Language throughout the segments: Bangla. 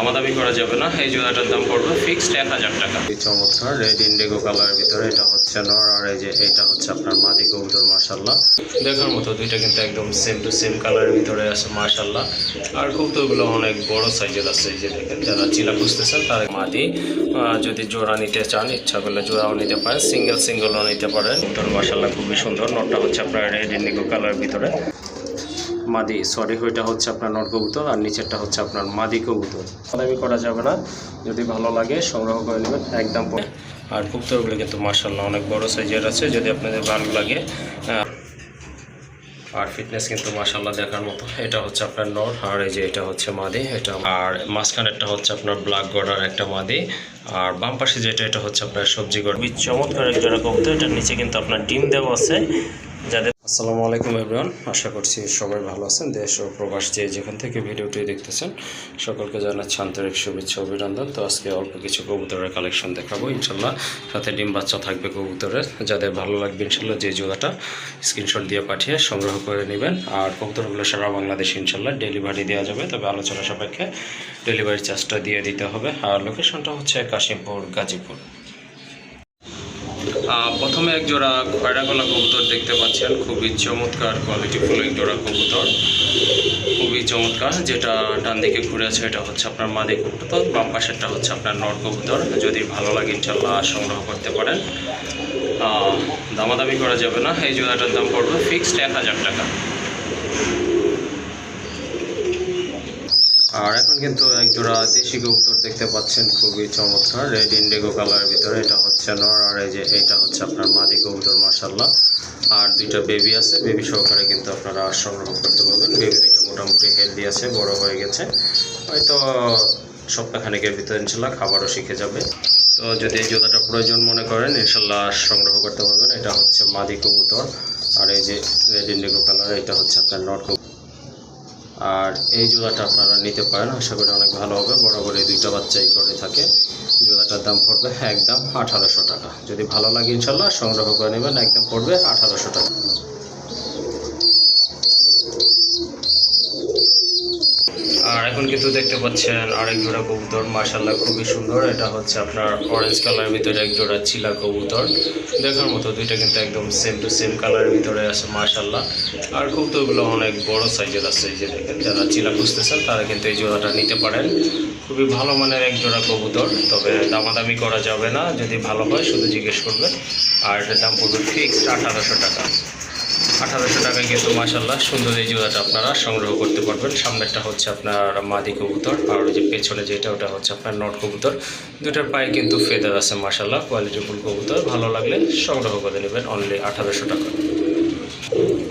দামাদামি করা যাবে না এই জোড়াটার দাম পড়বে ফিক্সড এক হাজার টাকা। এই চমৎকার রেড ইন্ডিগো কালারের ভিতরে এটা হচ্ছে নর আর এই যে এটা হচ্ছে আপনার মাদি কবুতর মাশাল্লাহ দেখার মতো দুইটা কিন্তু একদম সেম টু সেম কালারের ভিতরে আছে মাশাল্লাহ আর কবুতরগুলো অনেক বড় সাইজের আছে এই যে দেখেন যারা চিলা খুঁজতেছেন তারা মাদি যদি জোড়া নিতে চান ইচ্ছা করলে জোড়াও নিতে পারেন সিঙ্গেল সিঙ্গেলও নিতে পারেন। কবুতর মাশাল্লাহ খুবই সুন্দর নটটা হচ্ছে আপনার রেড ইন্ডিগো কালারের ভিতরে। মাদি সরি ওইটা হচ্ছে আপনার নট কবুতর আর নিচেরটা হচ্ছে আপনার মাদি কবুতর। দামি করা যাবে না, যদি ভালো লাগে সংগ্রহ করে নেবেন, একদম আর কবুতরগুলো কিন্তু মার্শাল্লাহ অনেক বড় সাইজের আছে, যদি আপনাদের ভালো লাগে আর ফিটনেস কিন্তু মাশাল্লাহ দেখার মতো। এটা হচ্ছে আপনার নর, আর এই যে এটা হচ্ছে মাদি, এটা আর মাঝখানেরটা হচ্ছে আপনার ব্ল্যাক গড়ার একটা মাদি, আর বাম পাশে যেটা, এটা হচ্ছে আপনার সবজি গড়। চমৎকার একটা কবুতর, এটার নিচে কিন্তু আপনার ডিম দেওয়া আছে, যাদের আসসালামু আলাইকুম এভরিওয়ান, আশা করছি সবাই ভালো আছেন, দেশ ও প্রবাস যে যেখান থেকে ভিডিওটি দেখতেছেন, সকলকে জানাচ্ছি আন্তরিক শুভেচ্ছা অভিনন্দন। তো আজকে অল্প কিছু কবুতরের কালেকশন দেখাবো, ইনশাল্লাহ সাথে ডিম বাচ্চা থাকবে কবুতরের। যাদের ভালো লাগবে ইনশাল্লাহ যে জোড়াটা স্ক্রিনশট দিয়ে পাঠিয়ে সংগ্রহ করে নেবেন। আর কবুতরগুলো সারা বাংলাদেশে ইনশাল্লাহ ডেলিভারি দেওয়া যাবে, তবে আলোচনা সাপেক্ষে ডেলিভারি চার্জটা দিয়ে দিতে হবে। আর লোকেশনটা হচ্ছে কাশিমপুর, গাজীপুর। প্রথমে এক জোড়া খয়রা গলা কবুতর দেখতে পাচ্ছেন। খুবই চমৎকার কোয়ালিটিফুল এক জোড়া কবুতর। খুবই চমৎকার, যেটা ডান দিকে ঘুরে আছে, এটা হচ্ছে আপনার মাদি কবুতর, বাম পাশেরটা হচ্ছে আপনার নর কবুতর। যদি ভালো লাগে ইনশাল্লাহ সংগ্রহ করতে পারেন। দামাদামি করা যাবে না, এই জোড়াটার দাম পড়বে ফিক্সড এক হাজার টাকা। আর এখন কিন্তু এক জোড়া দেশি কবুতর দেখতে পাচ্ছেন, খুবই চমৎকার। রেড ইন্ডিগো কালারের ভিতরে এটা হচ্ছে নর আর এই যে এটা হচ্ছে আপনার মাদি কবুতর মাসাল্লাহ আর দুইটা বেবি আছে বেবি সহকারে কিন্তু আপনারা সংগ্রহ করতে পারবেন। বেবি দুইটা মোটামুটি হেলদি আছে, বড় হয়ে গেছে। হয়তো সপ্তাহখানেকের ভিতরে ইনশাল্লাহ খাবারও শিখে যাবে। তো যদি এই জোড়াটা প্রয়োজন মনে করেন ইনশাল্লাহ সংগ্রহ করতে পারবেন। এটা হচ্ছে মাদি কবুতর, আর এই যে রেড ইন্ডিগো কালার এটা হচ্ছে আপনার কবুতর। আর এই জোড়াটা আপনারা নিতে পারেন। আশা করি অনেক ভালো হবে। বরাবর এই দুইটা বাচ্চাই করে থাকে। জোড়াটার দাম পড়বে একদম আঠারোশো টাকা। যদি ভালো লাগে ইনশাল্লাহ সংগ্রহ করে নেবেন। একদম পড়বে আঠারোশো টাকা। আর এখন কিন্তু দেখতে পাচ্ছেন আরেক জোড়া কবুতর মার্শাল্লাহ খুবই সুন্দর। এটা হচ্ছে আপনার অরেঞ্জ কালারের ভিতরে এক জোড়া চিলা কবুতর। দেখার মতো দুইটা কিন্তু একদম সেম টু সেম কালারের ভিতরে আছে মার্শাল্লাহ আর কবুতরগুলো অনেক বড় সাইজের আছে, এই যে দেখেন, যারা চিলা খুঁজতেছেন, তারা কিন্তু এই জোড়াটা নিতে পারেন। খুবই ভালো মানের এক জোড়া কবুতর, তবে দামাদামি করা যাবে না। যদি ভালো হয়, শুধু জিজ্ঞেস করবেন। আর এটার দাম পড়বে ফিক্সড আঠারোশো টাকা। আঠারোশো টাকায় কিন্তু মাসাল্লাহ সুন্দর এই জোড়াটা আপনারা সংগ্রহ করতে পারবেন। সামনেরটা হচ্ছে আপনার মাদি কবুতর, আর ওই যে পেছনে যেটা, ওটা হচ্ছে আপনার নট কবুতর। দুটার পায়ে কিন্তু ফেদার আছে মাসাল্লাহ কোয়ালিটিফুল কবুতর। ভালো লাগলে সংগ্রহ করে নেবেন অনলি আঠারোশো টাকা।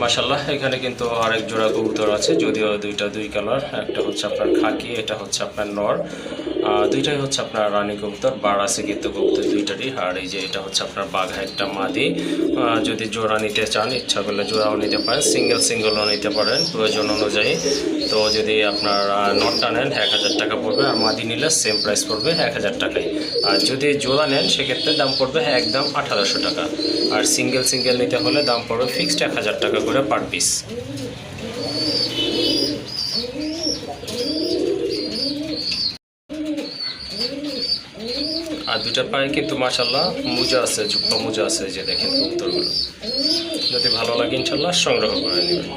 মাসাল্লাহ এখানে কিন্তু আরেক জোড়া কবুতর আছে, যদিও দুইটা দুই কালার একটা হচ্ছে আপনার খাকি, এটা হচ্ছে আপনার নর। দুইটাই হচ্ছে আপনার রানী কবুতর বার আছে কিন্তু কবুতর দুইটারই। আর এই যে এটা হচ্ছে আপনার বাঘা একটা মাদি। যদি জোড়া নিতে চান, ইচ্ছা করলে জোড়াও নিতে পারেন সিঙ্গেল সিঙ্গেলও নিতে পারেন, প্রয়োজন অনুযায়ী। তো যদি আপনার নটটা নেন, এক হাজার টাকা পড়বে, আর মাদি নিলে সেম প্রাইস পড়বে এক হাজার টাকায়। আর যদি জোড়া নেন, সেক্ষেত্রে দাম পড়বে একদম আঠারোশো টাকা। আর সিঙ্গেল সিঙ্গেল নিতে হলে দাম পড়বে ফিক্সড এক হাজার টাকা করে পার পিস দুটার পায়ে কিন্তু মাশাল্লাহ মোজা আছে, যুক্ত মোজা আছে যে দেখেন কবুতরগুলো। যদি ভালো লাগে ইনশাল্লাহ সংগ্রহ করে নেবেন।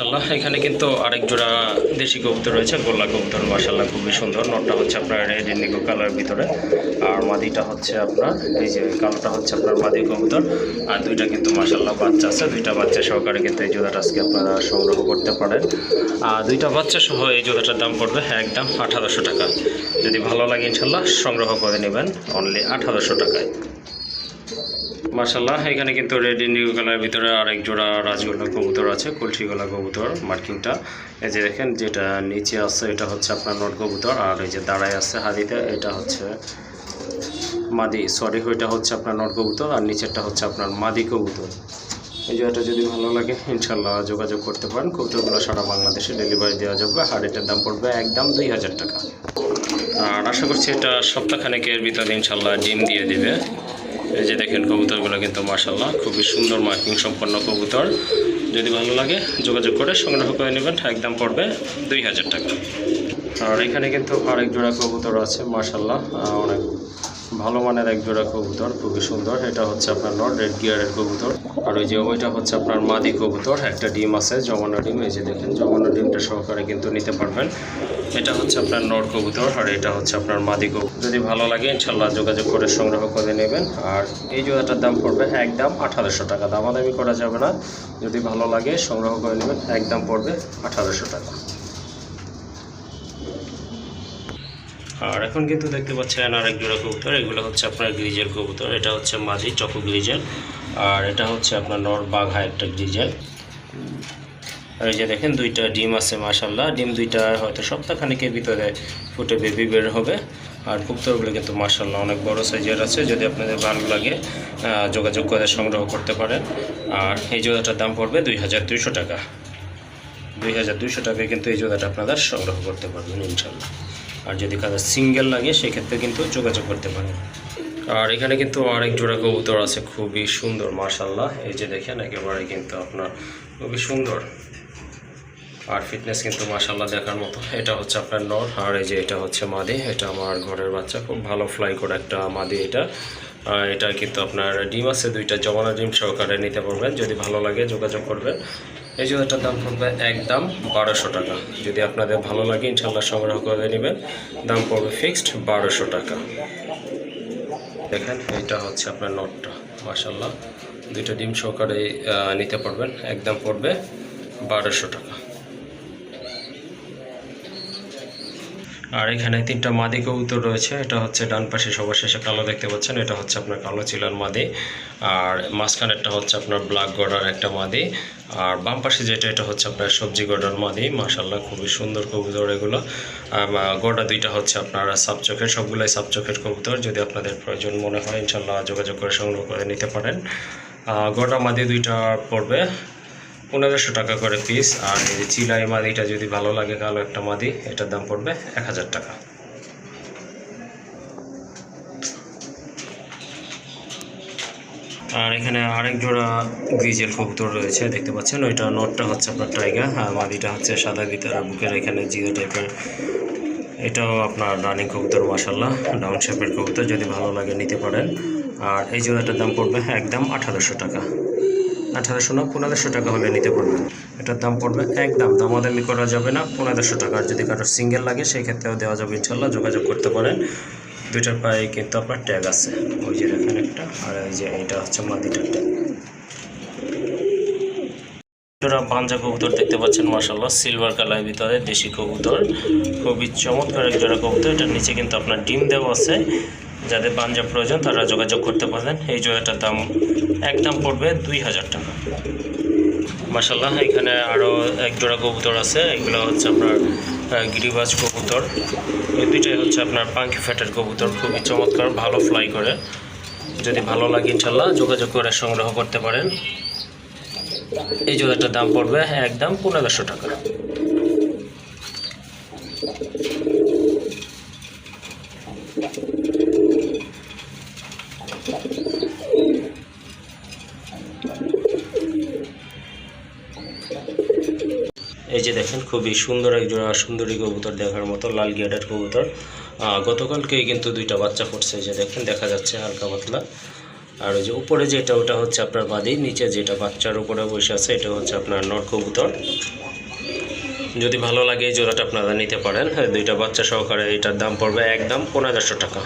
মাশাল্লাহ এখানে কিন্তু আরেক জোড়া দেশি কবুতর রয়েছে, গোল্লা কবুতর। মাশাল্লাহ খুবই সুন্দর। নটটা হচ্ছে আপনার রেড ইন্ডিগো কালার ভিতরে। আর মাদিটা হচ্ছে আপনার, এই যে কালোটা হচ্ছে আপনার মাদি কবুতর। আর দুইটা কিন্তু মাশাল্লাহ বাচ্চা আছে। দুইটা বাচ্চা সহকারে কিন্তু এই জোড়াটা আজকে আপনারা সংগ্রহ করতে পারেন। আর দুইটা বাচ্চা সহ এই জোড়াটার দাম পড়বে হ্যাঁ একদম আঠারোশো টাকা। যদি ভালো লাগে ইনশাল্লাহ সংগ্রহ করে নেবেন। অনলি আঠারোশো টাকায়। মার্শাল্লাহ এখানে কিন্তু রেড ইন্ডিগো কালারের ভিতরে আরেক জোড়া রাজগোল্লা কবুতর আছে কলসি গলা কবুতর, মার্কিংটা। এই যে দেখেন, যেটা নিচে আছে, এটা হচ্ছে আপনার নট কবুতর, আর এই যে দাঁড়ায় আছে হাদিতে এটা হচ্ছে মাদি সরি ওইটা হচ্ছে আপনার নট কবুতর, আর নিচেরটা হচ্ছে আপনার মাদি কবুতর। এই জোড়াটা যদি ভালো লাগে ইনশাল্লাহ যোগাযোগ করতে পারেন। কবুতরগুলো সারা বাংলাদেশে ডেলিভারি দেওয়া যাবে আর এটার দাম পড়বে একদম দুই হাজার টাকা। আর আশা করছি এটা সপ্তাহখানেকের ভিতরে ইনশাল্লাহ ডিম দিয়ে দিবে। এই যে দেখেন, কবুতরগুলো কিন্তু মার্শাল্লাহ খুবই সুন্দর মার্কিং সম্পন্ন কবুতর। যদি ভালো লাগে, যোগাযোগ করে সংগ্রহ করে নেবেন একদম পড়বে দুই হাজার টাকা। আর এখানে কিন্তু আরেক জোড়া কবুতর আছে মার্শাল্লাহ অনেক ভালো মানের এক জোড়া কবুতর, খুবই সুন্দর। এটা হচ্ছে আপনার নট রেড গিয়ারের কবুতর। আর ওই যে ওইটা হচ্ছে আপনার মাদি কবুতর, একটা ডিম আছে, জমানো ডিম। এই যে দেখেন, জমানো ডিমটা সহকারে কিন্তু নিতে পারবেন। এটা হচ্ছে আপনার নট কবুতর আর এটা হচ্ছে আপনার মাদি কবুতর। যদি ভালো লাগে, ইনশাল্লাহ যোগাযোগ করে সংগ্রহ করে নেবেন। আর এই জোড়াটার দাম পড়বে একদম আঠারোশো টাকা। দামাদামি করা যাবে না। যদি ভালো লাগে, সংগ্রহ করে নেবেন, একদম পড়বে আঠারোশো টাকা। আর এখন কিন্তু দেখতে পাচ্ছেন আরেক জোড়া কবুতর। এগুলো হচ্ছে আপনার গ্রিজের কবুতর। এটা হচ্ছে মাঝি চকো গ্রিজের। আর এটা হচ্ছে আপনার নর বাঘা একটা গ্রিজের। আর এই যে দেখেন, দুইটা ডিম আছে মাশাল্লাহ ডিম দুইটা হয়তো সপ্তাহখানেকের ভিতরে ফুটে বেবি বের হবে। আর কবুতরগুলো কিন্তু মাশাল্লাহ অনেক বড় সাইজের আছে, যদি আপনাদের ভালো লাগে যোগাযোগ করে সংগ্রহ করতে পারেন। আর এই জোড়াটার দাম পড়বে দুই হাজার দুইশো টাকা। দুই হাজার দুইশো টাকায় কিন্তু এই জোড়াটা আপনারা সংগ্রহ করতে পারবেন ইনশাল্লাহ আর যদি কারও সিঙ্গেল লাগে, সেক্ষেত্রে কিন্তু যোগাযোগ করতে পারেন। আর এখানে কিন্তু আরেক জোড়া কবুতর আছে, খুবই সুন্দর মার্শাল্লাহ এই যে দেখেন, একেবারে কিন্তু আপনার খুবই সুন্দর। আর ফিটনেস কিন্তু মার্শাল্লাহ দেখার মতো। এটা হচ্ছে আপনার নর, আর এই যে এটা হচ্ছে মাদি, এটা আমার ঘরের বাচ্চা, খুব ভালো ফ্লাই করে একটা মাদি এটা। আর এটা কিন্তু আপনার ডিম আছে, দুইটা জমানো ডিম সহকারে নিতে পারবেন, যদি ভালো লাগে যোগাযোগ করবেন। এই জোড়াটার দাম পড়বে একদম বারোশো টাকা। যদি আপনাদের ভালো লাগে ইনশাল্লাহ সংগ্রহ করে নেবেন। দাম পড়বে ফিক্সড বারোশো টাকা। দেখেন এটা হচ্ছে আপনার নটটা মার্শাল্লাহ দুইটা ডিম সহকারে নিতে পারবেন। একদম পড়বে বারোশো টাকা। আর এখানে তিনটা মাদি কবুতর রয়েছে। এটা হচ্ছে ডান পাশে সবার শেষে কালো দেখতে পাচ্ছেন। এটা হচ্ছে আপনার কালো চিলার মাদি। আর মাঝখানেরটা হচ্ছে আপনার ব্ল্যাক গড়ার একটা মাদি। আর বাম পাশে যেটা, এটা হচ্ছে আপনার সবজি গড়ার মাদি। মাশাল্লাহ খুবই সুন্দর কবুতর এগুলো। গড়া দুইটা হচ্ছে আপনার সাবচোখের সবগুলাই সাবচোখের কবুতর। যদি আপনাদের প্রয়োজন মনে হয় ইনশাল্লাহ যোগাযোগ করে সংগ্রহ করে নিতে পারেন। গড়া মাদি দুইটা পড়বে। পনেরোশো টাকা করে পিস আর এই যে চিলাই মাদিটা যদি ভালো লাগে কালো একটা মাদি, এটার দাম পড়বে এক হাজার টাকা। আর এখানে আরেক জোড়া গ্রিজের কবুতর রয়েছে, দেখতে পাচ্ছেন? ওইটা নটটা হচ্ছে আপনার টাইগার আর মাদিটা হচ্ছে সাদা ভিতরে বুকের এখানে জিরো টাইপের এটাও আপনার রানিং কবুতর মাসাল্লাহ ডাউন শেপের কবুতর, যদি ভালো লাগে নিতে পারেন। আর এই জোড়াটার দাম পড়বে, একদম আঠারোশো টাকা। আঠারোশো না পনেরোশো টাকা হলে নিতে পারবেন। এটার দাম পড়বে একদম দামাদামি করা যাবে না, পনেরোশো টাকা। আর যদি কারও সিঙ্গেল লাগে সেই ক্ষেত্রেও দেওয়া যাবে, ইনশাল্লাহ। যোগাযোগ করতে পারেন। দুইটার পায়ে কিন্তু আপনার ট্যাগ আছে। ওই যে দেখেন একটা, আর এই যে এটা হচ্ছে মাদিটার ট্যাগ। পাঞ্জা কবুতর দেখতে পাচ্ছেন মাসাল্লাহ সিলভার কালার ভিতরে দেশি কবুতর। খুবই চমৎকার এক জোড়া কবুতর। এটার নিচে কিন্তু আপনার ডিম দেওয়া আছে। যাদের পাঞ্জাব প্রয়োজন তারা যোগাযোগ করতে পারেন এই জোড়াটার দাম একদম পড়বে দুই হাজার টাকা। মাসাল্লাহ এখানে আরও এক জোড়া কবুতর আছে। এগুলো হচ্ছে আপনার গিরিবাজ কবুতর। এই দুইটাই হচ্ছে আপনার পাঙ্কি ফ্যাটের কবুতর। খুবই চমৎকার, ভালো ফ্লাই করে। যদি ভালো লাগে ইনশাল্লাহ যোগাযোগ করে সংগ্রহ করতে পারেন। এই জোড়াটার দাম পড়বে একদম পনেরোশো টাকা। এই যে দেখেন খুবই সুন্দর এক জোড়া সুন্দরী কবুতর দেখার মতো লাল গিয়ারের কবুতর। গতকালকেই কিন্তু দুইটা বাচ্চা ফুটছে যে দেখেন দেখা যাচ্ছে হালকা পাতলা। আর ওই যে উপরে যেটা ওটা হচ্ছে আপনার বাদি নিচে যেটা বাচ্চার উপরে বসে আছে এটা হচ্ছে আপনার নর কবুতর। যদি ভালো লাগে এই জোড়াটা আপনারা নিতে পারেন। হ্যাঁ, দুইটা বাচ্চা সহকারে এটার দাম পড়বে একদম পনেরোশো টাকা।